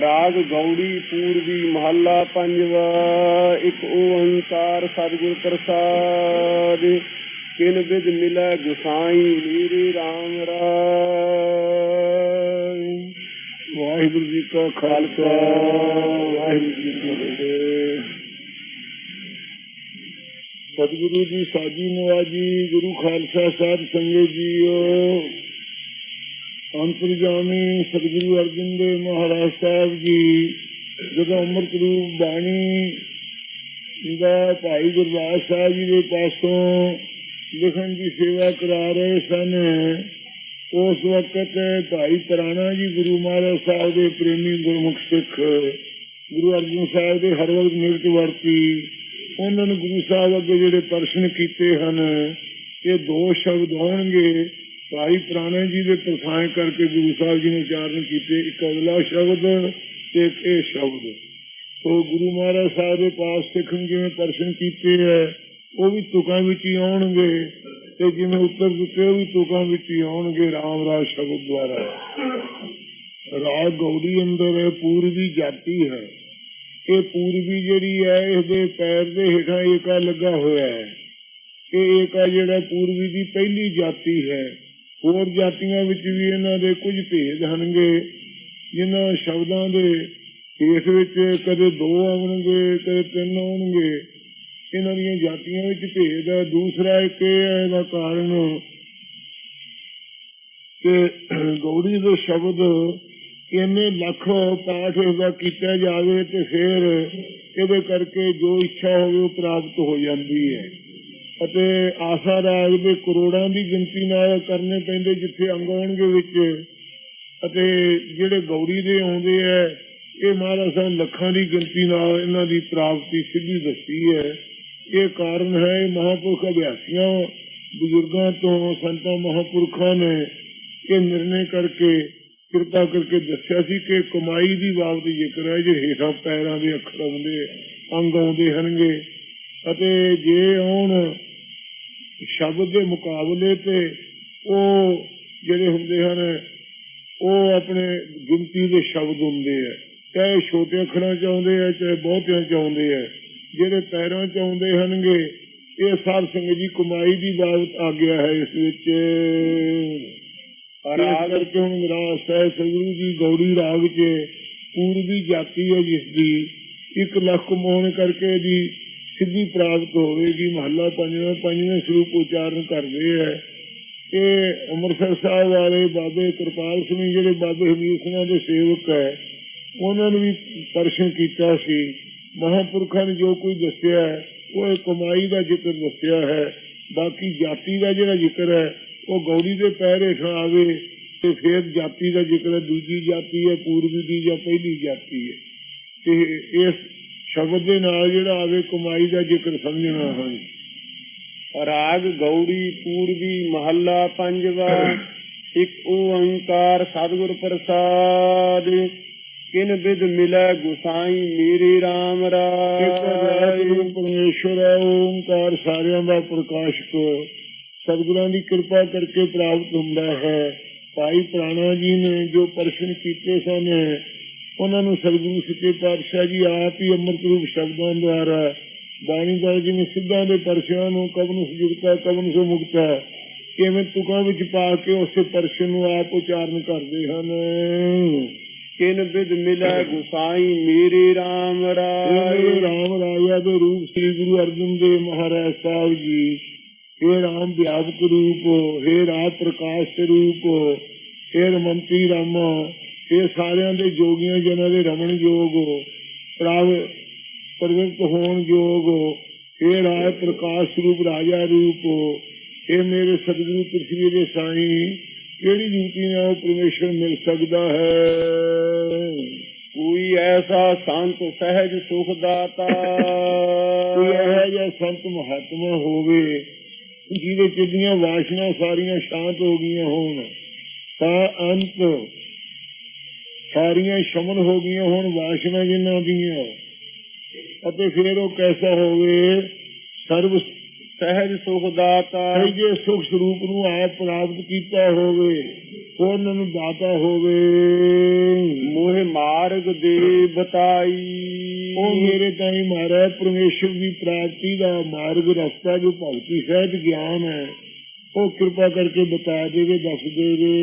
ਰਾਗ ਗੌੜੀ ਪੂਰਬੀ ਮਹੱਲਾ ਪੰਜਵਾ, ਇੱਕ ਓੰਕਾਰ ਸਤਿਗੁਰ ਪ੍ਰਸਾਦ। ਕਿਨ ਬਿਦ ਮਿਲੈ ਗੁਸਾਈ ਮੇਰੇ RAM ਰਾਮ ਵਾਹਿਗੁਰੂ ਜੀ ਕਾ ਖਾਲਸਾ, ਵਾਹਿਗੁਰੂ ਜੀ ਕੀ ਫਤਿਹ। ਸਤਿਗੁਰੂ ਜੀ ਸਾਜੀ ਨਵਾਜੀ, ਗੁਰੂ ਖਾਲਸਾ ਸਾਹਿਬ ਸੰਗਤ ਜੀਓ। ਅੰਤਰਜਾਮੀ ਸਤਿਗੁਰੂ ਅਰਜਨ ਦੇਵ ਮਹਾਰਾਜ ਸਾਹਿਬ ਜੀ, ਜਦੋਂ ਅੰਮ੍ਰਿਤ ਰੂਪ ਬਾਣੀ ਦਾ ਭਾਈ ਗੁਰਦਾਸ ਸਾਹਿਬ ਜੀ ਦੇ ਪਾਸੋਂ ਲਿਖਣ ਦੀ ਸੇਵਾ ਕਰਾ ਰਹੇ ਸਨ, ਉਸ ਵਕਤ ਭਾਈ ਤਰਾਣਾ ਜੀ ਗੁਰੂ ਮਹਾਰਾਜ ਸਾਹਿਬ ਦੇ ਪ੍ਰੇਮੀ ਗੁਰਮੁਖ ਸਿੱਖ ਗੁਰੂ ਅਰਜਨ ਸਾਹਿਬ ਦੇ ਹਰ ਵਕਤ ਮਿਲਤ ਵਰਤੀ, ਉਹਨਾਂ ਨੇ ਗੁਰੂ ਸਾਹਿਬ ਅੱਗੇ ਜਿਹੜੇ ਪ੍ਰਸ਼ਨ ਕੀਤੇ ਹਨ, ਇਹ ਦੋ ਸ਼ਬਦ ਹੋਣਗੇ। ਭਾਈ ਪ੍ਰਾਣੇ ਜੀ ਦੇ ਪ੍ਰਸਾਇ ਕਰਕੇ ਗੁਰੂ ਸਾਹਿਬ ਜੀ ਨੇ ਉਚਾਰਨ ਕੀਤੇ, ਇੱਕ ਅਗਲਾ ਸ਼ਬਦ ਤੇ ਇੱਕ ਇਹ ਸ਼ਬਦ। ਉਹ ਗੁਰੂ ਮਹਾਰਾਜ ਸਾਹਿਬ ਦੇ ਪਾਸ ਸਿੱਖਣ ਜਿਵੇਂ ਪ੍ਰਸ਼ਨ ਕੀਤੇ ਹੈ ਉਹ ਵੀ ਤੁਕਾਂ ਵਿੱਚ ਹੀ ਆਉਣਗੇ ਤੇ ਜਿਵੇਂ ਉੱਤਰ ਦਿੱਤੇ, ਉਹ ਵੀ ਤੁਕਾਂ ਵਿੱਚ ਹੀ ਆਉਣਗੇ, ਰਾਮ ਰਾਜ ਸ਼ਬਦ ਦੁਆਰਾ। ਰਾਗ ਗੌੜੀ ਅੰਦਰ ਪੂਰਬੀ ਜਾਤੀ ਹੈ। ਇਹ ਪੂਰਬੀ ਜਿਹੜੀ ਹੈ ਇਹਦੇ ਪੈਰ ਦੇ ਹੇਠਾਂ ਏਕਾ ਲੱਗਾ ਹੋਇਆ ਹੈ ਇਹ ਏਕਾ ਜਿਹੜਾ ਪੂਰਬੀ ਦੀ ਪਹਿਲੀ ਜਾਤੀ ਹੈ। ਹੋਰ ਜਾਤੀਆਂ ਵਿੱਚ ਵੀ ਇਹਨਾਂ ਦੇ ਕੁਝ ਭੇਦ ਹਨਗੇ, ਜਿਨ੍ਹਾਂ ਸ਼ਬਦਾਂ ਦੇ ਹੇਠ ਵਿੱਚ ਕਦੇ ਦੋ ਆਉਣਗੇ, ਕਦੇ ਤਿੰਨ ਆਉਣਗੇ। ਇਹਨਾਂ ਦੀਆਂ ਜਾਤੀਆਂ ਵਿੱਚ ਭੇਦ ਹੈ ਦੂਸਰਾ ਇੱਕ ਹੈ ਇਹਦਾ ਕਾਰਨ ਕਿ ਗੌੜੀ ਦੇ ਸ਼ਬਦ ਇੰਨੇ ਲੱਖ ਪਾਠ ਇਹਦਾ ਕੀਤਾ ਜਾਵੇ ਤੇ ਫਿਰ ਇਹਦੇ ਕਰਕੇ ਜੋ ਇੱਛਾ ਹੋਵੇ ਉਹ ਪ੍ਰਾਪਤ ਹੋ ਜਾਂਦੀ ਹੈ। ਅਤੇ ਆਸਾ ਰਾਗ ਦੇ ਕਰੋੜਾਂ ਦੀ ਗਿਣਤੀ ਨਾਲ ਕਰਨੇ ਪੈਂਦੇ ਜਿੱਥੇ ਅੰਗ ਆਉਣਗੇ ਵਿੱਚ। ਅਤੇ ਜਿਹੜੇ ਗੌੜੀ ਦੇ ਆਉਂਦੇ ਆ, ਇਹ ਮਹਾਰਾਜ ਸਾਹਿਬ ਲੱਖਾਂ ਦੀ ਗਿਣਤੀ ਨਾਲ ਇਹਨਾਂ ਦੀ ਪ੍ਰਾਪਤੀ ਸਿੱਧੀ ਦੱਸੀ ਹੈ। ਇਹ ਕਾਰਨ ਹੈ ਮਹਾਪੁਰਖ ਅਭਿਆਸੀਆਂ, ਬਜ਼ੁਰਗਾਂ ਤੋਂ ਸੰਤਾਂ ਮਹਾਪੁਰਖਾਂ ਨੇ ਇਹ ਨਿਰਣੇ ਕਰਕੇ, ਕਿਰਪਾ ਕਰਕੇ ਦੱਸਿਆ ਸੀ ਕਿ ਕਮਾਈ ਦੀ ਬਾਬਤ ਜ਼ਿਕਰ ਹੈ, ਜੇ ਹੇਠਾਂ ਪੈਰਾਂ ਦੇ ਅੱਖਰ ਆਉਂਦੇ, ਅੰਗ ਆਉਂਦੇ ਹਨਗੇ ਅਤੇ ਜੇ ਆਉਣ ਸ਼ਬਦ ਦੇ ਮੁਕਾਬਲੇ ਤੇ ਉਹ ਜਿਹੜੇ ਹੁੰਦੇ ਹਨ ਉਹ ਆਪਣੇ ਗਿਣਤੀ ਦੇ ਸ਼ਬਦ ਹੁੰਦੇ ਆ। ਚਾਹੇ ਛੋਟੇ ਅੱਖਰਾਂ ਚ ਆਉਂਦੇ ਆ ਚਾਹੇ ਬਹੁਤਿਆਂ ਚ ਆਉਂਦੇ ਆ। ਜਿਹੜੇ ਪੈਰਾਂ ਚ ਆਉਂਦੇ ਹਨਗੇ ਇਹ ਸਾਧ ਸੰਗਤ ਜੀ ਕਮਾਈ ਦੀ ਬਾਬਤ ਆ ਗਿਆ ਹੈ ਇਸ ਵਿੱਚ। ਰਾਗ ਕਰਕੇ ਹੁਣ ਰਾਸ ਹੈ ਸਗੁਰੂ ਜੀ ਗੌੜੀ ਰਾਗ ਚ ਪੂਰਬੀ ਜਾਤੀ ਹੈ ਜਿਸ ਦੀ ਇੱਕ ਲੱਖ ਮੋਹਣ ਕਰਕੇ ਦੀ ਸਿੱਧੀ ਪ੍ਰਾਪਤ ਹੋਵੇਗੀ ਮਹੱਲਾ ਪੰਜਵਾਂ, ਪੰਜਵੇਂ ਸਰੂਪ ਉਚਾਰਨ ਕਰਦੇ ਹੈ ਇਹ ਅੰਮ੍ਰਿਤਸਰ ਸਾਹਿਬ ਵਾਲੇ ਬਾਬੇ ਕਿਰਪਾਲ ਸਿੰਘ, ਜਿਹੜੇ ਬਾਬੇ ਹਮੀਰ ਸਿੰਘਾਂ ਦੇ ਸੇਵਕ ਹੈ, ਉਹਨਾਂ ਨੂੰ ਵੀ ਪ੍ਰਸ਼ਨ ਕੀਤਾ ਸੀ। ਮਹਾਪੁਰਖਾਂ ਨੇ ਜੋ ਕੋਈ ਦੱਸਿਆ ਹੈ ਉਹ ਕਮਾਈ ਦਾ ਜ਼ਿਕਰ ਦੱਸਿਆ ਹੈ। ਬਾਕੀ ਜਾਤੀ ਦਾ ਜਿਹੜਾ ਜ਼ਿਕਰ ਹੈ, ਉਹ ਗੌੜੀ ਦੇ ਪੈਰ ਹੇਠਾਂ ਆਵੇ ਤੇ ਫਿਰ ਜਾਤੀ ਦਾ ਜ਼ਿਕਰ ਦੂਜੀ ਜਾਤੀ ਹੈ, ਪੂਰਬੀ ਦੀ ਜਾਂ ਪਹਿਲੀ ਜਾਤੀ ਹੈ। ਤੇ ਇਸ ਸ਼ਬਦ ਦੇ ਨਾਲ ਜਿਹੜਾ ਆਵੇ ਕਮਾਈ ਦਾ ਜ਼ਿਕਰ ਸਮਝਣਾ ਹੈ। ਰਾਗ, ਗੌੜੀ, ਪੂਰਬੀ, ਮਹੱਲਾ ਪੰਜਵਾ ਇੱਕ ਓੰਕਾਰ, ਸਤਿਗੁਰ ਪ੍ਰਸਾਦ, ਕਿਨ ਬਿਦ ਮਿਲੈ ਗੁਸਾਈ ਮੇਰੇ RAM ਰਾਜ। ਪਰਮੇਸ਼ਰ ਓੰਕਾਰ ਸਾਰਿਆਂ ਦਾ ਪ੍ਰਕਾਸ਼ਕ। ਸਤਿਗੁਰਾਂ ਦੀ ਕਿਰਪਾ ਕਰਕੇ ਪ੍ਰਾਪਤ ਹੁੰਦਾ ਹੈ। ਭਾਈ ਪ੍ਰਾਣਾ ਜੀ ਨੇ ਜੋ ਪ੍ਰਸ਼ਨ ਕੀਤੇ ਸਨ ਉਹਨਾਂ ਨੂੰ ਸਤਿਗੁਰੂ ਸੱਚੇ ਪਾਤਸ਼ਾਹ ਜੀ ਆਪ ਹੀ ਅੰਮ੍ਰਿਤ ਰੂਪ ਸ਼ਬਦਾਂ ਦੁਆਰਾ ਬਾਣੀ ਦਾ ਜਿਵੇਂ ਸਿੱਧਾਂ ਦੇ ਪਰਸ਼ਿਆਂ ਨੂੰ ਕਬਨ ਸੁਜੁਗਤਾ ਕਬਨ ਸੋ ਮੁਕਤਾ ਕਿਵੇਂ ਤੁਕਾਂ ਵਿੱਚ ਪਾ ਕੇ ਉਸੇ ਪਰਸ਼ਨ ਨੂੰ ਆਪ ਉਚਾਰਨ ਕਰਦੇ ਹਨ। ਕਿਨ ਬਿਦ ਮਿਲੈ ਗੁਸਾਈ ਮੇਰੇ RAM ਇਹ ਰਾਮ ਰਾਜਾ ਦੇ ਰੂਪ ਸ੍ਰੀ ਗੁਰੂ ਅਰਜਨ ਦੇਵ ਮਹਾਰਾਜ ਸਾਹਿਬ ਜੀ। ਇਹ ਰਾਮ ਵਿਆਪਕ ਰੂਪ ਹੈ ਰਾਤ ਪ੍ਰਕਾਸ਼ ਸਰੂਪ ਇਹ ਰਮੰਤੀ ਰਾਮ। ਇਹ ਸਾਰਿਆਂ ਦੇ ਜੋਗੀਆਂ ਜਨਾਂ ਦੇ ਰਮਣ ਯੋਗ ਪ੍ਰਾਗ ਪ੍ਰਵਿਰਤ ਹੋਣ ਯੋਗ ਇਹ ਰਾਜ ਪ੍ਰਕਾਸ਼ ਸਰੂਪ ਰਾਜਾ ਰੂਪ ਇਹ ਮੇਰੇ ਸਤਿਗੁਰੂ ਪ੍ਰਿਥਵੀ ਦੇ ਸਾਈਂ ਕਿਹੜੀ ਜੁਤੀ ਨਾਲ ਪਰਮੇਸ਼ਰ ਮਿਲ ਸਕਦਾ ਹੈ? ਕੋਈ ਐਸਾ ਸੰਤ ਸਹਿਜ ਸੁਖ ਦਾਤਾ ਕੋਈ ਇਹੋ ਜਿਹਾ ਸੰਤ ਮਹਾਤਮਾ ਹੋਵੇ ਜਿਹਦੇ ਚਿੱਡੀਆਂ ਵਾਸ਼ਨਾ ਸਾਰੀਆਂ ਸ਼ਾਂਤ ਹੋ ਗਈਆਂ ਹੋਣ ਤਾਂ ਅੰਤ ਸਾਰੀਆਂ ਸ਼ਮਨ ਹੋ ਗਈਆਂ ਹੋਣ ਵਾਸ਼ਨਾ ਜਿਨ੍ਹਾਂ ਦੀਆਂ। ਅਤੇ ਫਿਰ ਉਹ ਕੈਸਾ ਹੋਵੇ ਸਰਬ ਸਹਿਜ ਸੁਖ ਦਾਤਾ। ਜੇ ਸੁਖ ਸਰੂਪ ਨੂੰ ਆਪ ਪ੍ਰਾਪਤ ਕੀਤਾ ਹੋਵੇ ਉਹਨਾਂ ਨੂੰ ਦਾਤਾ ਹੋਵੇ। ਮੋਹ ਮਾਰਗ ਦੇ ਬਤਾਈ। ਉਹ ਮੇਰੇ ਤਾਈ ਮਾਰਾ ਪਰਮੇਸ਼ਰ ਦੀ ਪ੍ਰਾਪਤੀ ਦਾ ਮਾਰਗ ਰਸਤਾ ਜੋ ਭਗਤੀ ਸਹਿਜ ਗਿਆਨ ਹੈ। ਉਹ ਕਿਰਪਾ ਕਰਕੇ ਬਤਾ ਦੇਵੇ ਦੱਸ ਦੇਵੇ।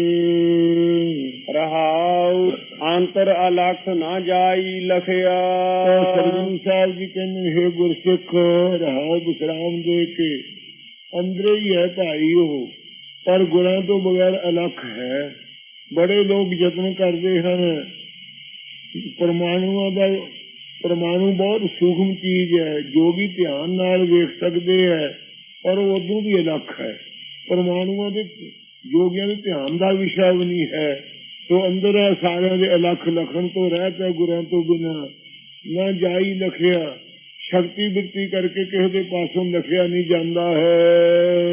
ਰਹਾਉ ਅੰਤਰ ਅਲਖ ਨਾ ਜਾਈ ਲਖਿਆ। ਸਤਿਗੁਰੂ ਸਾਹਿਬ ਜੀ ਕਹਿੰਦੇ ਹੈ ਗੁਰਸਿੱਖ ਰਹਾਉ ਵਿਸਰਾਮ ਦੇ ਕੇ। ਅੰਦਰ ਹੀ ਹੈ ਭਾਈ ਉਹ ਪਰ ਗੁਰਾਂ ਤੋਂ ਬਗੈਰ ਅਲਖ ਹੈ। ਬੜੇ ਲੋਕ ਯਤਨ ਕਰਦੇ ਹਨ। ਪਰਮਾਣੂਆਂ ਦਾ ਪਰਮਾਣੂ ਬਹੁਤ ਸੂਖਮ ਚੀਜ਼ ਹੈ ਜੋ ਵੀ ਧਿਆਨ ਨਾਲ ਵੇਖ ਸਕਦੇ ਹੈ ਪਰ ਉਹ ਉਦੋਂ ਵੀ ਅਲੱਖ ਹੈ। ਪਰਮਾਣੂਆਂ ਦੇ ਜੋਗੀਆਂ ਦੇ ਧਿਆਨ ਦਾ ਵਿਸ਼ਾ ਵੀ ਨਹੀਂ ਹੈ। ਸੋ ਅੰਦਰ ਹੈ ਸਾਰਿਆਂ ਦੇ ਅਲੱਖ ਲਖਣ ਤੋਂ ਰਹਿਤ ਹੈ ਗੁਰਾਂ ਤੋਂ ਬਿਨਾ। ਨਾ ਜਾਈ ਲਖਿਆ ਸ਼ਕਤੀ ਬਿਰਤੀ ਕਰਕੇ ਕਿਸੇ ਦੇ ਪਾਸੋਂ ਲਖਿਆ ਨਹੀਂ ਜਾਂਦਾ ਹੈ।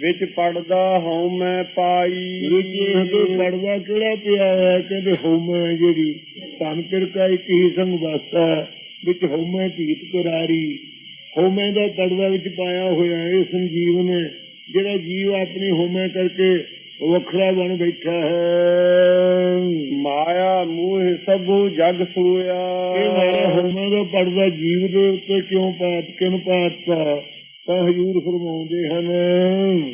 ਵਿੱਚ ਪੜਦਾ ਹਉ ਮੈਂ ਪਾਈ। ਵਿੱਚ ਇਹ ਪੜਦਾ ਕਿਹੜਾ ਪਿਆ ਹੈ? ਕਹਿੰਦੇ ਹਉਮੈ ਜਿਹੜੀ ਧਨ ਕਿਰਕਾ ਇੱਕ ਹੀ ਸੰਗ ਵਾਸਾ ਵਿੱਚ ਹਉਮੈ ਧੀਤ ਕੁਰਾਰੀ। ਹਉਮੈ ਦਾ ਤੜਵਾ ਵਿੱਚ ਪਾਇਆ ਹੋਇਆ ਹੈ ਇਹ ਸੰਜੀਵ ਨੇ ਜਿਹੜਾ ਜੀਵ ਆਪਣੀ ਹਉਮੈ ਕਰਕੇ ਵੱਖਰਾ ਬਣ ਬੈਠਾ ਹੈ। ਮਾਇਆ ਮੂਹ ਸਭੂ ਜਗ ਸੂਇਆ। ਇਹ ਮਾਰਾ ਹਉਮੈ ਦਾ ਪੜਦਾ ਜੀਵ ਦੇ ਉੱਤੇ ਕਿਉਂ ਪਾਤ ਕਿਨ ਪਾਤਾ ਤਾਂ ਹਜੂਰ ਫਰਮਾਉਂਦੇ ਹਨ।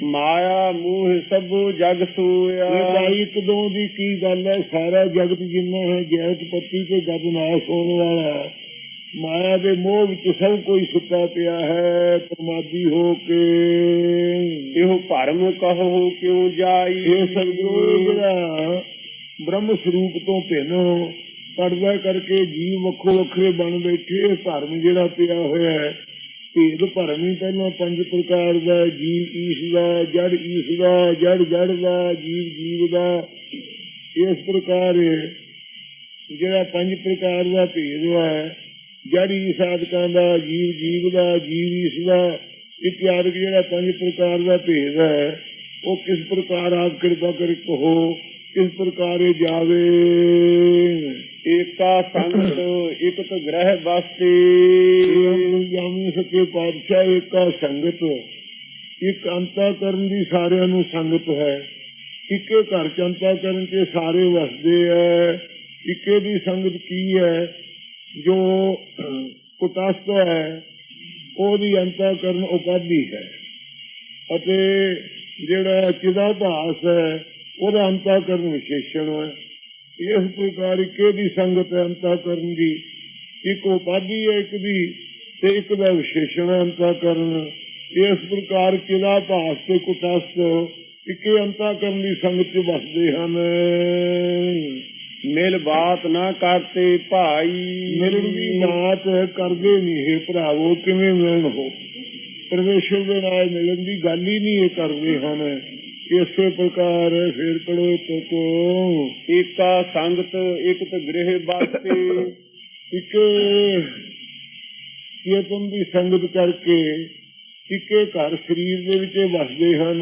ਮਾਇਆ ਮੂਹ ਸਭੂ ਜਗ ਸੂਇਆ। ਇਹ ਬਾਈ ਇੱਕ ਦੋ ਦੀ ਕੀ ਗੱਲ ਹੈ? ਸਾਰਾ ਜਗਤ ਜਿੰਨਾ ਹੈ ਜੈਤ ਪੱਤੀ ਤੇ ਗਦ ਨਾਸ ਹੋਣ ਵਾਲਾ ਮਾਇਆ ਦੇ ਮੋਹ ਵਿੱਚ ਸਭ ਕੋਈ ਸੁੱਤਾ ਪਿਆ ਹੈ ਪਰਮਾਦੀ ਹੋ ਕੇ। ਇਹੋ ਭਰਮ ਕਹੋ ਕਿਉ ਜਾਈ? ਇਹ ਸਤਿਗੁਰੂ ਜਿਹੜਾ ਬ੍ਰਹਮ ਸਰੂਪ ਤੋਂ ਭਿੰਨ ਪਰਦਾ ਕਰਕੇ ਜੀਵ ਵੱਖੋ ਵੱਖਰੇ ਬਣ ਬੈਠੇ ਇਹ ਧਰਮ ਜਿਹੜਾ ਪਿਆ ਹੋਇਆ ਹੈ ਭੇਦ ਭਰਮ ਹੀ ਪਹਿਲਾਂ ਪੰਜ ਪ੍ਰਕਾਰ ਦਾ ਜੀਵ ਈਸ਼ ਦਾ ਜੜ ਈਸ਼ ਦਾ ਜੜ ਜੜ ਦਾ ਜੀਵ ਜੀਵ ਦਾ। ਇਸ ਪ੍ਰਕਾਰ ਜਿਹੜਾ ਪੰਜ ਪ੍ਰਕਾਰ ਦਾ ਭੇਦ ਹੈ ਜੜੀ ਸਾਧਕਾਂ ਦਾ ਜੀਵ ਜੀਵ ਦਾ ਜੀਵ ਈਸ਼ ਦਾ ਇਤਿਆਦਿਕ ਜਿਹੜਾ ਪੰਜ ਪ੍ਰਕਾਰ ਦਾ ਭੇਦ ਹੈ ਉਹ ਕਿਸ ਪ੍ਰਕਾਰ ਆਪ ਕਿਰਪਾ ਕਰ ਕਹੋ ਕਿਸ ਪ੍ਰਕਾਰ ਇਹ ਜਾਵੇ? ਏਕਾ ਸੰਗਤ ਇਕਤ ਗ੍ਰਹਿ ਬਸਤੀ ਜਾਮੀ ਸਕੇ ਪਾਤਸ਼ਾਹ ਏਕਾ ਸੰਗਤ। ਇੱਕ ਅੰਤਾ ਕਰਨ ਦੀ ਸਾਰਿਆਂ ਨੂੰ ਸੰਗਤ ਹੈ। ਇੱਕੇ ਘਰ ਚ ਅੰਤਾ ਕਰਨ ਤੇ ਸਾਰੇ ਵਸਦੇ ਐ ਇੱਕੇ ਦੀ ਸੰਗਤ ਕੀ ਹੈ? ਜੋ ਕੁਟਸਤ ਹੈ, ਉਹਦੀ ਅੰਤਾ ਕਰਨ ਹੈ। ਅਤੇ ਜਿਹੜਾ ਚਿਦਾ ਹੈ, ਉਹਦਾ ਅੰਤਾ ਵਿਸ਼ੇਸ਼ਣ ਹੈ। ਇਸ ਪ੍ਰਕਾਰ ਇੱਕੇ ਸੰਗਤ ਹੈ ਅੰਤਾ ਕਰਨ ਦੀ। ਇੱਕ ਉਪਾਧੀ ਹੈ ਇੱਕ ਦੀ ਤੇ ਇੱਕ ਦਾ ਵਿਸ਼ੇਸ਼ਣ ਹੈ ਅੰਤਾ ਕਰਨ ਇਸ ਪ੍ਰਕਾਰ ਕਿਲਾ ਭਾਸ ਤੇ ਕੁਟਸਤ ਇੱਕੇ ਅੰਤਾ ਕਰਨ ਦੀ ਸੰਗਤ ਚ ਵਸਦੇ ਹਨ। ਮਿਲ ਬਾਤ ਨਾ ਕਰਤੇ ਭਾਈ। ਮਿਲਣ ਦੀ ਬਾਤ ਕਰਦੇ ਨਹੀਂ ਹੈ ਭਰਾਵੋ ਕਿਵੇਂ ਮਿਲਣ ਹੋ? ਪਰਮੇਸ਼ਰ ਦੇ ਨਾਲ ਮਿਲਣ ਦੀ ਗੱਲ ਹੀ ਨਹੀਂ ਇਹ ਕਰਦੇ ਹਨ। ਇਸੇ ਪ੍ਰਕਾਰ ਫਿਰ ਪੜੋ ਤਕੋ। ਏਕਾ ਸੰਗਤ ਇਕਤ ਗ੍ਰਹਿ ਬਸਤੀ ਇੱਕ ਚੇਤਨ ਦੀ ਸੰਗਤ ਕਰਕੇ ਇੱਕੇ ਘਰ ਸਰੀਰ ਦੇ ਵਿੱਚ ਵਸਦੇ ਹਨ।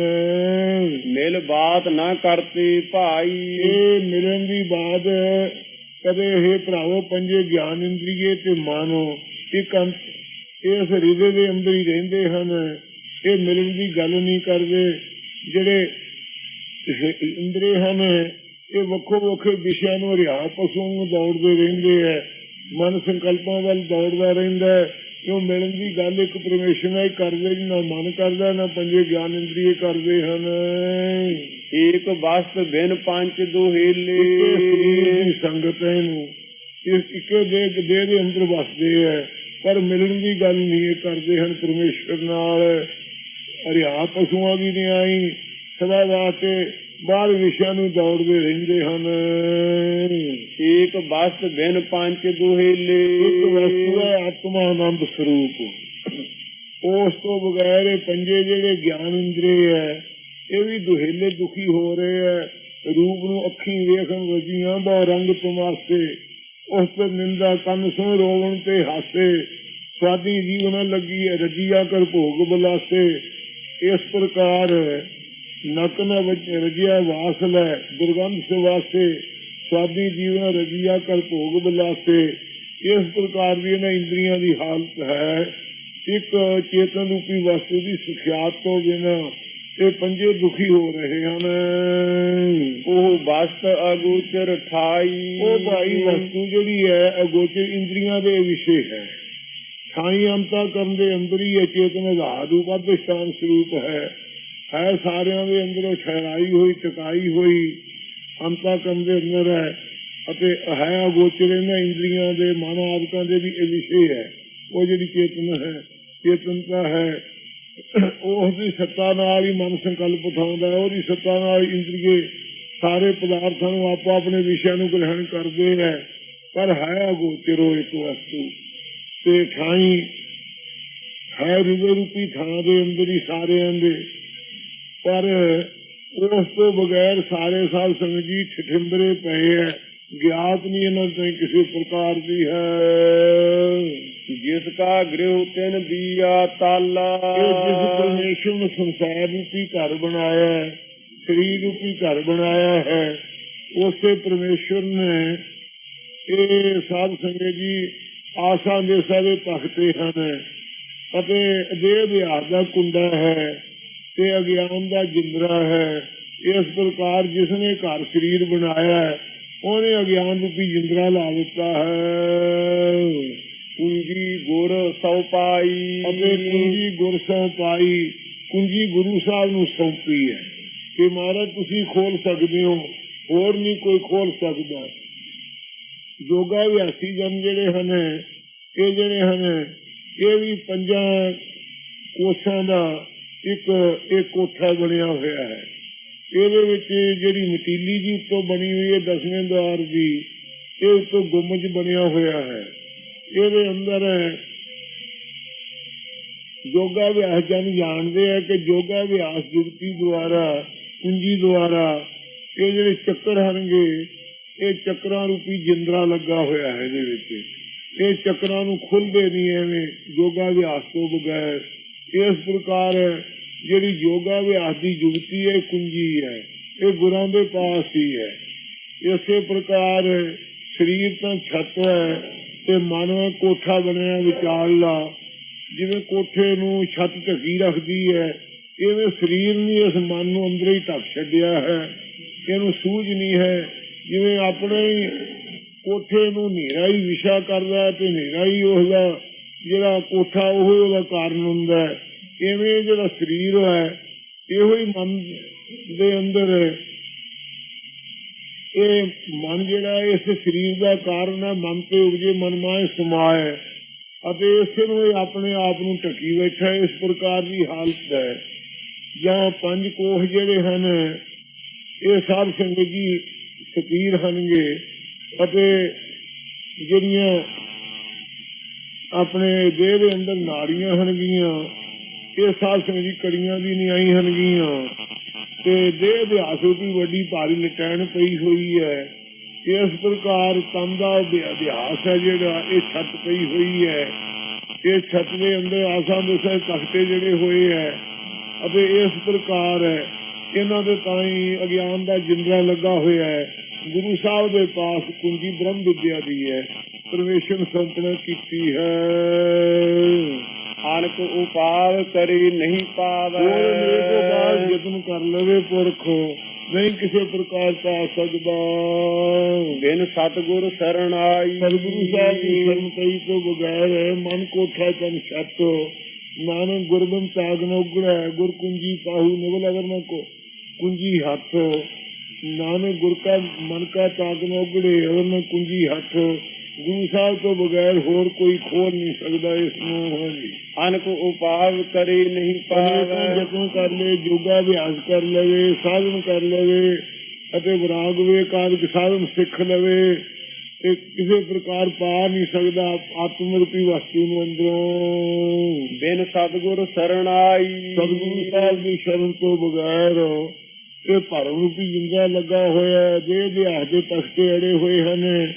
ਮਿਲ ਬਾਤ ਨਾ ਕਰਤੇ ਭਾਈ। ਇਹ ਮਿਲਣ ਦੀ ਬਾਤ ਕਦੇ ਇਹ ਭਰਾਵੋ ਪੰਜੇ ਗਿਆਨ ਇੰਦਰੀਏ ਤੇ ਮਾਨੋ ਇੱਕ ਅੰਤ ਇਸ ਹਿਰਦੇ ਦੇ ਅੰਦਰ ਹੀ ਰਹਿੰਦੇ ਹਨ। ਇਹ ਮਿਲਣ ਦੀ ਗੱਲ ਨਹੀਂ ਕਰਦੇ ਜਿਹੜੇ ਇਹ ਇੰਦਰੀ ਹਨ ਇਹ ਵੱਖੋ ਵੱਖਰੇ ਵਿਸ਼ਿਆਂ ਨੂੰ ਰਿਆ ਪਸ਼ੂ ਨੂੰ ਦੌੜਦੇ ਰਹਿੰਦੇ ਹੈ ਮਨ ਸੰਕਲਪਾਂ ਵੱਲ ਦੌੜਦਾ ਰਹਿੰਦਾ ਹੈ। ਕਿਉਂ ਮਿਲਣ ਦੀ ਗੱਲ ਇੱਕ ਪਰਮੇਸ਼ਰ ਨਾਲ ਹੀ ਕਰਦੇ ਨਾ ਮਨ ਕਰਦਾ ਨਾ ਪੰਜੇ ਗਿਆਨ ਇੰਦਰੀਏ ਕਰਦੇ ਹਨ। ਏਕ ਵਸਤ ਬਿਨ ਪੰਜ ਦੁਹੇਲੇ ਦੀ ਸੰਗਤ ਇਹਨੂੰ। ਇਸ ਇੱਕੇ ਦੇ ਦੇਹ ਦੇ ਅੰਦਰ ਵਸਦੇ ਹੈ। ਪਰ ਮਿਲਣ ਦੀ ਗੱਲ ਨਹੀਂ ਇਹ ਕਰਦੇ ਹਨ ਪਰਮੇਸ਼ਰ ਨਾਲ। ਹਰਿਆ ਪਸ਼ੂਆਂ ਦੀ ਨਿਆਈ ਸਦਾ ਵਾਸਤੇ ਬਾਹਰ ਵਿਸ਼ਿਆਂ ਨੂੰ ਦੌੜਦੇ ਰਹਿੰਦੇ ਹਨ। ਏਕ ਵਸਤ ਬਿਨ ਪੰਜ ਦੁਹੇਲੇ ਇੱਕ ਵਸਤੂ ਹੈ ਆਤਮਾ ਆਨੰਦ ਸਰੂਪ। ਉਸ ਤੋਂ ਬਗੈਰ ਇਹ ਪੰਜੇ ਜਿਹੜੇ ਗਿਆਨ ਇੰਦਰੀ ਹੈ ਇਹ ਵੀ ਦੁਹੇਲੇ ਦੁਖੀ ਹੋ ਰਹੇ ਹੈ। ਰੂਪ ਨੂੰ ਅੱਖੀਂ ਵੇਖਣ ਰਜੀਆਂ ਦਾ ਰੰਗ ਤਮਾਸੇ ਉਸ ਤੇ ਨਿੰਦਾ ਕੰਨ ਸੁਣ ਰੋਵਣ ਤੇ ਹਾਸੇ। ਸਵਾਦੀ ਜੀਵਨ ਲੱਗੀ ਹੈ ਰਜੀਆ ਕਰ ਭੋਗ ਬਲਾਸੇ। ਇਸ ਪ੍ਰਕਾਰ ਨਕ ਨ ਵਿੱਚ ਰਜਿਆ ਵਾਸ ਲੈ ਦੁਰਗੰਧ ਸੁਵਾਸੇ ਸਵਾਦੀ ਜੀਵਨ ਰਜਿਆ ਕਰ ਭੋਗ ਬਲਾਸੇ। ਇਸ ਪ੍ਰਕਾਰ ਦੀ ਇਹਨਾਂ ਇੰਦਰੀਆਂ ਦੀ ਹਾਲਤ ਹੈ। ਇੱਕ ਚੇਤਨ ਰੂਪੀ ਵਸਤੂ ਦੀ ਸਿਖਿਆਤ ਤੋਂ ਬਿਨਾਂ ਇਹ ਪੰਜੇ ਦੁਖੀ ਹੋ ਰਹੇ ਹਨ। ਉਹ ਵਸਤ ਅਗੋਚਰ ਠਾਈ ਉਹ ਭਾਈ ਵਸਤੂ ਜਿਹੜੀ ਹੈ ਅਗੋਚਰ ਇੰਦਰੀਆਂ ਦੇ ਵਿਸ਼ੇ ਹੈ। ਸਾਈ ਅੰਤਾ ਕਰਨ ਦੇ ਅੰਦਰ ਹੀ ਇਹ ਚੇਤਨ ਆਧਾਰ ਰੂਪ ਅਧਿਸ਼ਾਨ ਸਰੂਪ ਹੈ। ਹੈ ਸਾਰਿਆਂ ਦੇ ਅੰਦਰੋਂ ਠਹਿਰਾਈ ਹੋਈ ਟਿਕਾਈ ਹੋਈ ਅੰਤਾ ਦੇ ਅੰਦਰ ਹੈ ਅਤੇ ਹੈ ਅਗੋਚਰ ਇਹਨਾਂ ਇੰਦਰੀਆਂ ਦੇ ਮਨ ਆਦਿਕਾਂ ਦੇ ਵੀ ਇਹ ਵਿਸ਼ੇ ਹੈ। ਉਹ ਜਿਹੜੀ ਚੇਤਨ ਹੈ, ਚੇਤਨਤਾ ਹੈ ਉਸ ਦੀ ਸੱਤਾ ਨਾਲ ਹੀ ਮਨ ਸੰਕਲਪ ਉਠਾਉਂਦਾ ਹੈ। ਉਹਦੀ ਸੱਤਾ ਨਾਲ ਇੰਦਰੀਏ ਸਾਰੇ ਪਦਾਰਥਾਂ ਨੂੰ ਆਪੋ ਆਪਣੇ ਵਿਸ਼ਿਆਂ ਨੂੰ ਗ੍ਰਹਿਣ ਕਰਦੇ ਹੈ। ਪਰ ਹੈ ਅਗੋਚਰੋ ਇੱਕ ਵਸਤੂ ਤੇ ਠਾਈ ਹੈ ਰੂਪੇ ਰੂਪੀ ਥਾਂ ਦੇ ਅੰਦਰ ਹੀ ਸਾਰਿਆਂ ਦੇ ਪਰ ਉਸ ਤੋਂ ਬਗੈਰ ਸਾਰੇ ਸਾਲ ਸੰਗਤ ਜੀ ਠਿਠੰਬਰੇ ਪਏ ਹੈ ਗਿਆਤ ਨਹੀਂ ਇਹਨਾਂ ਤੋਂ ਕਿਸੇ ਪ੍ਰਕਾਰ ਦੀ ਹੈ। ਜਿਸ ਕਾ ਗ੍ਰਹਿ ਤਿਨ ਦੀਆ ਤਾਲਾ। ਇਹ ਜਿਸ ਪਰਮੇਸ਼ਰ ਨੇ ਸੰਸਾਰ ਰੂਪੀ ਘਰ ਬਣਾਇਆ ਹੈ ਸਰੀਰ ਰੂਪੀ ਘਰ ਬਣਾਇਆ ਹੈ ਉਸੇ ਪਰਮੇਸ਼ਰ ਨੇ ਇਹ ਸਾਧ ਸੰਗਤ ਜੀ ਆਸਾਂ ਦੇ ਸਾਰੇ ਤਖਤੇ ਹਨ। ਅਤੇ ਦੇਹ ਵਿਹਾਰ ਦਾ ਕੁੰਡਾ ਹੈ। ਤੇ ਅਗਿਆਨ ਦਾ ਜਿੰਦਰਾ ਹੈ। ਇਸ ਪ੍ਰਕਾਰ ਜਿਸ ਨੇ ਘਰ ਸਰੀਰ ਬਣਾਇਆ ਹੈ ਉਹਨੇ ਅਗਿਆਨ ਰੂਪੀ ਜਿੰਦਰਾ ਲਾ ਦਿੱਤਾ ਹੈ। ਕੁੰਜੀ ਗੁਰ ਸਉ ਪਾਈ। ਅਤੇ ਕੁੰਜੀ ਗੁਰਸੋਂ ਪਾਈ ਕੁੰਜੀ ਗੁਰੂ ਸਾਹਿਬ ਨੂੰ ਸੌਂਪੀ ਹੈ। ਕਿ ਮਹਾਰਾਜ ਤੁਸੀਂ ਖੋਲ ਸਕਦੇ ਹੋ ਹੋਰ ਨਹੀਂ ਕੋਈ ਖੋਲ ਸਕਦਾ। ਜੋਗਾ ਵਿਆਸੀ ਜਨ ਜਿਹੜੇ ਹਨ ਇਹ ਜਿਹੜੇ ਹਨ ਇਹ ਵੀ ਪੰਜਾਂ ਕੋਸ਼ਾਂ ਦਾ ਇੱਕ ਇੱਕ ਕੋਠਾ ਬਣਿਆ ਹੋਇਆ ਹੈ। ਇਹਦੇ ਵਿੱਚ ਜਿਹੜੀ ਮਟੀਲੀ ਜੀ ਉੱਤੋਂ ਬਣੀ ਹੋਈ ਹੈ, ਦਸਵੇਂ ਦਵਾਰ ਦੀ, ਇਹ ਉੱਤੋਂ ਗੁੰਮਜ ਬਣਿਆ ਹੋਇਆ ਹੈ। ਇਹਦੇ ਅੰਦਰ ਯੋਗਾ ਅਭਿਆਸ ਜਨ ਜਾਣਦੇ ਆ ਕਿ ਯੋਗਾ ਅਭਿਆਸ ਜੁਗਤੀ ਦੁਆਰਾ, ਕੁੰਜੀ ਦੁਆਰਾ, ਇਹ ਜਿਹੜੇ ਚੱਕਰ ਹਨਗੇ, ਇਹ ਚੱਕਰਾਂ ਰੂਪੀ ਜਿੰਦਰਾ ਲੱਗਾ ਹੋਇਆ ਹੈ ਇਹਦੇ ਵਿੱਚ। ਇਹ ਚੱਕਰਾਂ ਨੂੰ ਖੁੱਲਦੇ ਨਹੀਂ ਐਵੇਂ ਯੋਗਾ ਅਭਿਆਸ ਤੋਂ ਬਗੈਰ। ਇਸ ਪ੍ਰਕਾਰ ਜਿਹੜੀ ਯੋਗਾ ਅਭਿਆਸ ਦੀ ਜੁਗਤੀ ਹੈ ਕੁੰਜੀ ਹੈ, ਇਹ ਗੁਰਾਂ ਦੇ ਪਾਸ ਹੀ ਹੈ। ਇਸੇ ਪ੍ਰਕਾਰ ਸਰੀਰ ਤਾਂ ਛੱਤ ਹੈ ਤੇ ਮਨ ਕੋਠਾ ਬਣਿਆ ਵਿਚਾਰਲਾ ਜਿਵੇਂ ਕੋਠੇ ਨੂੰ ਛੱਤ ਢਕੀ ਰੱਖਦੀ ਹੈ, ਇਵੇਂ ਸਰੀਰ ਨੇ ਇਸ ਮਨ ਨੂੰ ਅੰਦਰ ਹੀ ਢੱਕ ਛੱਡਿਆ ਹੈ। ਇਹਨੂੰ ਸੂਝ ਨਹੀਂ ਹੈ, ਜਿਵੇਂ ਆਪਣੇ ਕੋਠੇ ਨੂੰ ਹਨੇਰਾ ਹੀ ਵਿਸ਼ਾ ਕਰਦਾ ਤੇ ਹਨੇਰਾ ਹੀ ਉਹਦਾ ਜਿਹੜਾ ਕੋਠਾ, ਉਹ ਹੀ ਉਹਦਾ ਕਾਰਨ ਹੁੰਦਾ ਹੈ। ਇਵੇਂ ਜਿਹੜਾ ਸਰੀਰ ਹੈ, ਇਹੋ ਹੀ ਮਨ ਦੇ ਅੰਦਰ ਇਹ ਮਨ ਜਿਹੜਾ ਇਸ ਸਰੀਰ ਦਾ ਕਾਰਨ ਹੈ, ਮਨ ਤੇ ਉਪਜੇ ਮਨ ਮਾਏ ਸਮਾਏ ਅਤੇ ਇਸੇ ਨੂੰ ਆਪਣੇ ਆਪ ਨੂੰ ਢਕੀ ਬੈਠਾ ਇਸ ਪ੍ਰਕਾਰ ਦੀ ਹਾਲਤ ਹੈ। ਜਾਂ ਪੰਜ ਕੋਹ ਜਿਹੜੇ ਹਨ, ਇਹ ਸਾਧ ਸੰਗਤ ਜੀ ਸਤੀਰ ਹਨਗੇ ਅਤੇ ਜਿਹੜੀਆਂ ਆਪਣੇ ਦੇਹ ਦੇ ਅੰਦਰ ਨਾੜੀਆਂ ਹਨਗੀਆਂ। ਇਹ ਸਾਧ ਸੰਗਤ ਜੀ ਕੜੀਆਂ ਦੀ ਨਹੀਂ ਹਨਗੀਆਂ। ਤੇ ਦੇਹ ਦੇ ਆਸੂ ਦੀ ਵੱਡੀ ਭਾਰੀ ਲਟੈਣ ਪਈ ਹੋਈ ਹੈ। ਇਸ ਪ੍ਰਕਾਰ ਤਨ ਦਾ ਅਭਿਆਸ ਹੈ ਜਿਹੜਾ, ਇਹ ਛੱਤ ਪਈ ਹੋਈ ਹੈ। ਇਹ ਛੱਤ ਦੇ ਅੰਦਰ ਆਸਾਂ ਦੇ ਸੇ ਤਖਤੇ ਜਿਹੜੇ ਹੋਏ ਹੈ। ਅਤੇ ਇਸ ਪ੍ਰਕਾਰ ਇਹਨਾਂ ਦੇ ਤਾਂ ਹੀ ਅਗਿਆਨ ਦਾ ਜਿੰਦਰਾ ਲੱਗਾ ਹੋਇਆ ਹੈ। ਗੁਰੂ ਸਾਹਿਬ ਦੇ ਪਾਸ ਕੁੰਜੀ ਬ੍ਰਹਮ ਵਿਦਿਆ ਦੀ ਹੈ। ਪਰਮੇਸ਼ਰ ਨੇ ਸੰਪਣਾ ਕੀਤੀ ਹੈ। ਅਨਕ ਉਪਾਲ ਕਰੀ ਨਹੀਂ ਪਾਵੈ। ਮੇਰੇ ਤੋਂ ਬਾਅਦ ਯਤਨ ਕਰ ਲਵੇ ਪੁਰਖ। ਨਹੀਂ ਕਿਸੇ ਪ੍ਰਕਾਰ ਪਾ ਸਕਦਾ। ਬਿਨ ਸਤਗੁਰ ਸਰਣ ਆਈ। ਸਤਿਗੁਰੂ ਸਾਹਿਬ ਦੀ ਸ਼ਰਨ ਕਈ ਤੋਂ ਬਗੈਰ ਮਨ ਕੋਠਾ ਤਨ ਛੱਤ। ਨਾਨਕ ਗੁਰਬੰ ਤਾਗ ਨ ਉਗੜੈ ਗੁਰ ਕੁੰਜੀ ਪਾਹੂ ਨਿਵਲ ਅਗਰ ਨ ਕੋ ਕੁੰਜੀ ਹੱਥ। ਨਾਨਕ ਗੁਰ ਕਾ ਮਨ ਕਾ ਤਾਗ ਨ ਉਗੜੇ ਅਗਰ ਨ ਕੁੰਜੀ ਹੱਥ। ਗੁਰੂ ਸਾਹਿਬ ਤੋਂ ਬਗੈਰ ਹੋਰ ਕੋਈ ਖੋਲ ਨਹੀਂ ਸਕਦਾ ਇਸ ਨੂੰ ਹਾਂਜੀ ਅਨਕ ਉਪਾਲ ਕਰੀ ਨਹੀਂ ਪਾਵੈ। ਯਤਨ ਕਰ ਲਏ ਯੋਗਾ ਅਭਿਆਸ ਕਰ ਲਵੇ ਸਾਧਨ ਕਰ ਲਵੇ ਅਤੇ ਵਿਰਾਗ ਵਿਵੇਕਾਦਿਕ ਸਾਧਨ ਸਿੱਖ ਲਵੇ ਤੇ ਕਿਸੇ ਪ੍ਰਕਾਰ ਪਾ ਨਹੀਂ ਸਕਦਾ ਆਤਮ ਰੂਪੀ ਵਸਤੂ ਨੂੰ ਅੰਦਰੋਂ। ਬਿਨ ਸਤਗੁਰ ਸਰਣ ਆਈ ਸਤਿਗੁਰੂ ਸਾਹਿਬ ਦੀ ਸ਼ਰਨ ਤੋਂ ਬਗੈਰ ਇਹ ਭਰਮ ਰੂਪੀ ਜਿੰਦਾ ਲੱਗਾ ਹੋਇਆ ਦੇ ਅਭਿਆਸ ਦੇ ਤਖਤੇ ਅੜੇ ਹੋਏ ਹਨ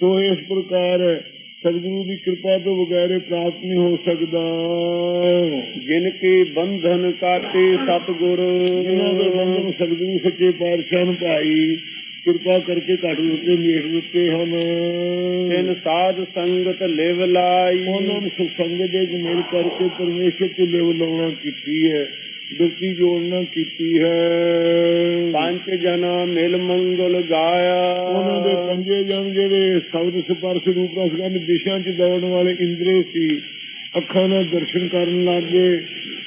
ਸੋ ਇਸ ਪ੍ਰਕਾਰ ਸਤਿਗੁਰੂ ਦੀ ਕਿਰਪਾ ਤੋਂ ਬਗੈਰ ਪ੍ਰਾਪਤ ਨਹੀਂ ਹੋ ਸਕਦਾ। ਜਿਨ ਕੇ ਬੰਧਨ ਕਾਟੇ ਸਤਗੁਰ। ਜਿਨ੍ਹਾਂ ਦੇ ਬੰਧਨ ਸਤਿਗੁਰੂ ਸੱਚੇ ਪਾਤਸ਼ਾਹ ਨੂੰ ਭਾਈ ਕਿਰਪਾ ਕਰਕੇ ਘਟ ਦਿੱਤੇ ਮੇਟ ਦਿੱਤੇ ਹਨ। ਤਿਨ ਸਾਧ ਸੰਗਤ ਲਿਵ ਲਾਈ। ਉਹਨਾਂ ਨੂੰ ਸੁਸੰਗਤ ਦੇ ਮਿਲ ਕਰਕੇ ਪਰਮੇਸ਼ਰ ਤੇ ਲਿਵ ਲਾਉਣਾ ਕੀਤੀ ਹੈ। ਬਿਰਤੀ ਜੋੜਨਾ ਕੀਤੀ ਹੈ। ਪੰਜ ਜਨਾ ਮਿਲ ਮੰਗਲ ਗਾਇਆ। ਉਹਨਾਂ ਦੇ ਪੰਜੇ ਜਨ ਜਿਹੜੇ ਸ਼ਬਦ ਸਪਰਸ਼ ਰੂਪ ਰਸ ਗੰਧ ਦਿਸ਼ਾ 'ਚ ਦੌੜਨ ਵਾਲੇ ਇੰਦਰੀ ਸੀ ਅੱਖਾਂ ਨਾਲ ਦਰਸ਼ਨ ਕਰਨ ਲੱਗੇ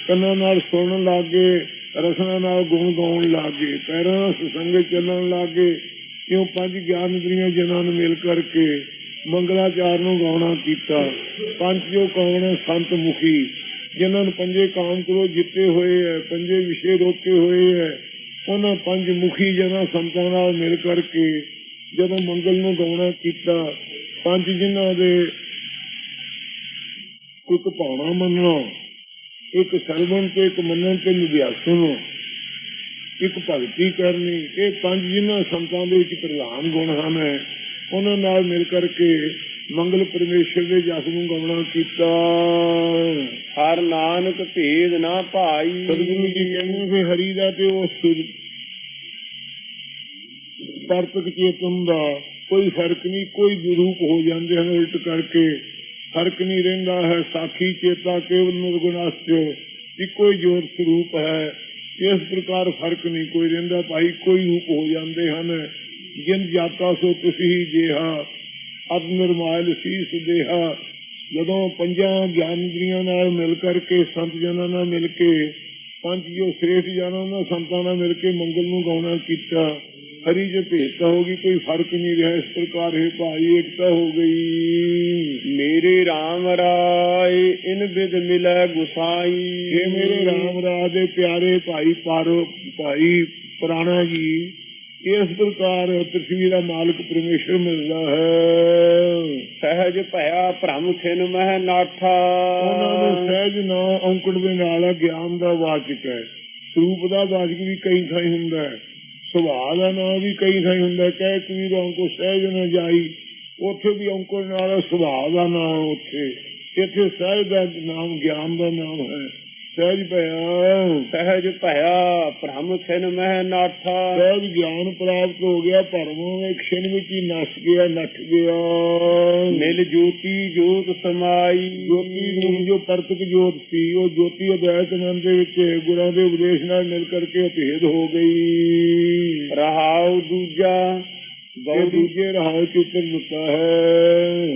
ਕੰਨਾਂ ਨਾਲ ਸੁਣਨ ਲੱਗੇ ਰਸਨਾ ਨਾਲ ਗੁਣ ਗਾਉਣ ਲੱਗੇ ਪੈਰਾਂ ਨਾਲ ਸੁਸੰਗਤ ਚੱਲਣ ਲੱਗੇ ਕਿਉਂ ਪੰਜ ਗਿਆਨ ਇੰਦਰੀਆਂ ਜਨਾਂ ਨੂੰ ਮਿਲ ਕਰਕੇ ਮੰਗਲਾਚਾਰ ਨੂੰ ਗਾਉਣਾ ਕੀਤਾ। ਪੰਜ ਜੋ ਕੌਣ ਸੰਤ ਮੁਖੀ। ਜਿਨ੍ਹਾਂ ਨੂੰ ਪੰਜੇ ਕਾਮ ਕਰੋ, ਜਿੱਤੇ ਹੋਏ ਹੈ, ਪੰਜੇ ਵਿਸ਼ੇ ਰੋਕੇ ਹੋਏ ਹੈ, ਉਹਨਾਂ ਪੰਜ ਮੁਖੀ ਜਨਾਂ ਸੰਤਾਂ ਨਾਲ ਮਿਲ ਕਰਕੇ ਜਦੋਂ ਮੰਗਲ ਨੂੰ ਗਾਉਣਾ ਕੀਤਾ, ਪੰਜ ਜਿਨ੍ਹਾਂ ਦੇ ਇੱਕ ਭਾਵਨਾ ਮੰਨਣਾ, ਇੱਕ ਸਰਵਣ ਤੇ ਇੱਕ ਮੰਨਣ ਤੇ ਨਿਧਿਆਸਨ ਇੱਕ ਭਗਤੀ ਕਰਨੀ, ਇਹ ਪੰਜ ਜਿਨ੍ਹਾਂ ਸੰਤਾਂ ਦੇ ਵਿੱਚ ਪ੍ਰਧਾਨ ਗੁਣ ਹਨ, ਉਹਨਾਂ ਨਾਲ ਮਿਲ ਕਰਕੇ ਮੰਗਲ ਪਰਮੇਸ਼ਰ ਦੇ ਜਸ ਨੂੰ ਗਾਉਣਾ ਕੀਤਾ। ਹਰ ਨਾਨਕ ਭੇਦ ਨਾ ਭਾਈ। ਸਤਿਗੁਰੂ ਜੀ ਕਹਿੰਦੇ ਵੀ ਹਰੀ ਦਾ ਤੇ ਉਹ ਸੁਰ। ਪਰਤਕ ਚੇਤਨ ਦਾ ਕੋਈ ਫ਼ਰਕ ਨਹੀਂ ਕੋਈ ਵਿਰੂਪ ਹੋ ਜਾਂਦੇ ਹਨ ਉਲਟ ਕਰਕੇ। ਫ਼ਰਕ ਨਹੀਂ ਰਹਿੰਦਾ ਹੈ ਸਾਖੀ ਚੇਤਾ ਕੇਵਲ ਨਿਰਗੁਣਾਸਤਿ ਇੱਕੋ ਹੀ ਜੋਤ ਸਰੂਪ ਹੈ। ਇਸ ਪ੍ਰਕਾਰ ਫ਼ਰਕ ਨਹੀਂ ਕੋਈ ਰਹਿੰਦਾ ਭਾਈ ਕੋਈ ਰੂਪ ਹੋ ਜਾਂਦੇ ਹਨ। ਜਿਨ ਜਾਤਾ ਸੋ ਤੁਸੀਂ ਜਿਹਾ। ਅਬ ਨਿਰਮਾਇਲ ਸੀਸ ਦੇਹਾ ਜਦੋਂ ਪੰਜਾਂ ਗਿਆਨ ਇੰਦਰੀਆਂ ਨਾਲ ਮਿਲ ਕਰਕੇ ਸੰਤ ਜਨਾਂ ਨਾਲ ਮਿਲ ਕੇ ਪੰਜ ਜੋ ਸ੍ਰੇਸ਼ਟ ਜਨਾਂ ਉਹਨਾਂ ਸੰਤਾਂ ਨਾਲ ਮਿਲ ਕੇ ਮੰਗਲ ਨੂੰ ਗਾਉਣਾ ਕੀਤਾ ਹਰੀ ਜੇ ਭੇਟਾ ਹੋ ਗਈ ਕੋਈ ਫ਼ਰਕ ਨਹੀਂ ਰਿਹਾ ਇਸ ਪ੍ਰਕਾਰ ਹੈ ਭਾਈ ਏਕਤਾ ਹੋ ਗਈ। ਮੇਰੇ RAM ਰਾਏ ਇਨ ਬਿਦ ਮਿਲੈ ਗੁਸਾਈ। ਇਹ ਮੇਰੇ ਰਾਮ ਰਾਜ ਦੇ ਪਿਆਰੇ ਭਾਈ ਪਾਰੋ ਭਾਈ ਪ੍ਰਾਣਾ ਜੀ ਇਸ ਪ੍ਰਕਾਰ ਪ੍ਰithvi ਦਾ ਮਾਲਕ ਪਰਮੇਸ਼ਰ ਮਿਲਦਾ ਹੈ। ਸਹਿਜ ਭਇਆ ਭ੍ਰਮ ਖਿਨ ਮਹਿ ਨਾਠਾ। ਉਹਨਾਂ ਦੇ ਸਹਿਜ ਨਾ ਔਂਕੜ ਦੇ ਨਾਲ ਗਿਆਨ ਦਾ ਵਾਚਕ ਹੈ। ਸਰੂਪ ਦਾ ਵਾਚਕ ਵੀ ਕਈ ਥਾਂ ਹੁੰਦਾ ਹੈ। ਸੁਭਾਅ ਦਾ ਨਾਮ ਵੀ ਕਈ ਥਾਂ ਹੁੰਦਾ ਕਹਿ ਕਬੀਰ ਅੰਕੋ ਸਹਿਜ ਨਾ ਜਾਈ ਉੱਥੇ ਵੀ ਔਂਕੜ ਨਾਲ ਸੁਭਾਅ ਦਾ ਨਾਮ ਉੱਥੇ। ਇੱਥੇ ਸਹਿਜ ਦਾ ਨਾਮ ਗਿਆਨ ਦਾ ਨਾਮ ਹੈ। ਸਹਿਜ ਭਇਆ ਸਹਿਜ ਭਇਆ ਭ੍ਰਮ ਖਿਨ ਮਹਿ ਨਾਠਾ। ਸਹਿਜ ਗਿਆਨ ਪ੍ਰਾਪਤ ਹੋ ਗਿਆ ਭਰਮ ਇੱਕ ਛਿਨ ਵਿੱਚ ਹੀ ਨਸ ਗਿਆ ਨੱਠ ਗਿਆ। ਮਿਲ ਜੋਤੀ ਜੋਤ ਸਮਾਈ। ਜੋਤੀ ਰੂਪ ਜੋ ਪਰਤਕ ਜੋਤ ਸੀ ਉਹ ਜੋਤੀ ਅਦੈਤ ਮਨ ਦੇ ਵਿੱਚ ਗੁਰਾਂ ਦੇ ਉਪਦੇਸ਼ ਨਾਲ ਮਿਲ ਕਰਕੇ ਅਭੇਦ ਹੋ ਗਈ। ਰਹਾਉ ਦੂਜਾ। ਬਹੁਤ ਦੂਜੇ ਰਹਾਉ ਚ ਉਤਰ ਦਿੱਤਾ ਹੈ।